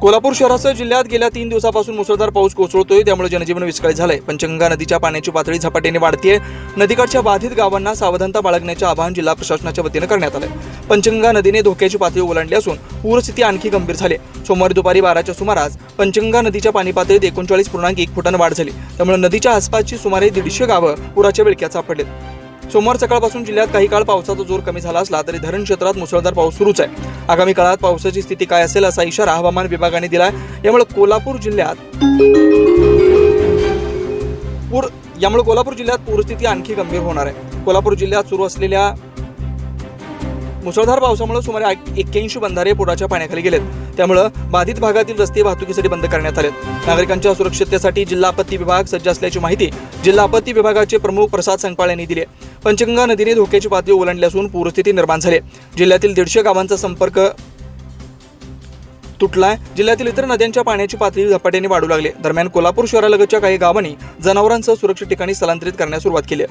कोल्हापूर शहरासह जिल्ह्यात गेल्या तीन दिवसापासून मुसळधार पाऊस कोसळतोय त्यामुळे जनजीवन विस्कळीत झालंय. पंचगंगा नदीच्या पाण्याची पातळी झपाट्याने वाढतीये. नदीकाठच्या बाधित गावांना सावधानता बाळगण्याचे आवाहन जिल्हा प्रशासनाच्या वतीनं करण्यात आलंय. पंचगंगा नदीने धोक्याची पातळी ओलांडली असून पूरस्थिती आणखी गंभीर झाली सोमवारी दुपारी बाराच्या सुमारास पंचगंगा नदीच्या पाणी पातळीत एकोणचाळीस पूर्णांक एक फुटानं वाढ झाली. त्यामुळे नदीच्या आसपासची सुमारे दीडशे गावं पुराच्या विळक्यात सापडलीत. सोमवार सकाळपासून जिल्ह्यात काही काळ पावसाचा जोर कमी झाला असला तरी धरण क्षेत्रात मुसळधार पाऊस सुरूच आहे. आगामी काळात पावसाची स्थिती काय असेल असा इशारा हवामान विभागाने दिला आहे यामुळे कोल्हापूर जिल्ह्यात पूर यामुळे कोल्हापूर जिल्ह्यात पूरस्थिती आणखी गंभीर होणार आहे. कोल्हापूर जिल्ह्यात सुरू असलेल्या मुसळधार पावसामुळे सुमारे एक्क्याऐंशी बंधारे पुराच्या पाण्याखाली गेलेत. त्यामुळं बाधित भागातील रस्ते वाहतुकीसाठी बंद करण्यात आले. नागरिकांच्या सुरक्षिततेसाठी जिल्हा आपत्ती विभाग सज्ज असल्याची माहिती जिल्हा आपत्ती विभागाचे प्रमुख प्रसाद संगपाळ यांनी दिली पंचगंगा नदीने धोक्याची पातळी ओलांडली असून पूरस्थिती निर्माण झाली जिल्ह्यातील दीडशे गावांचा संपर्क तुटलाय. जिल्ह्यातील इतर नद्यांच्या पाण्याची पातळी झपाट्याने वाढू लागली दरम्यान कोल्हापूर शहरालगतच्या काही गावांनी जनावरांसह सुरक्षित ठिकाणी स्थलांतरित करण्यास सुरुवात केली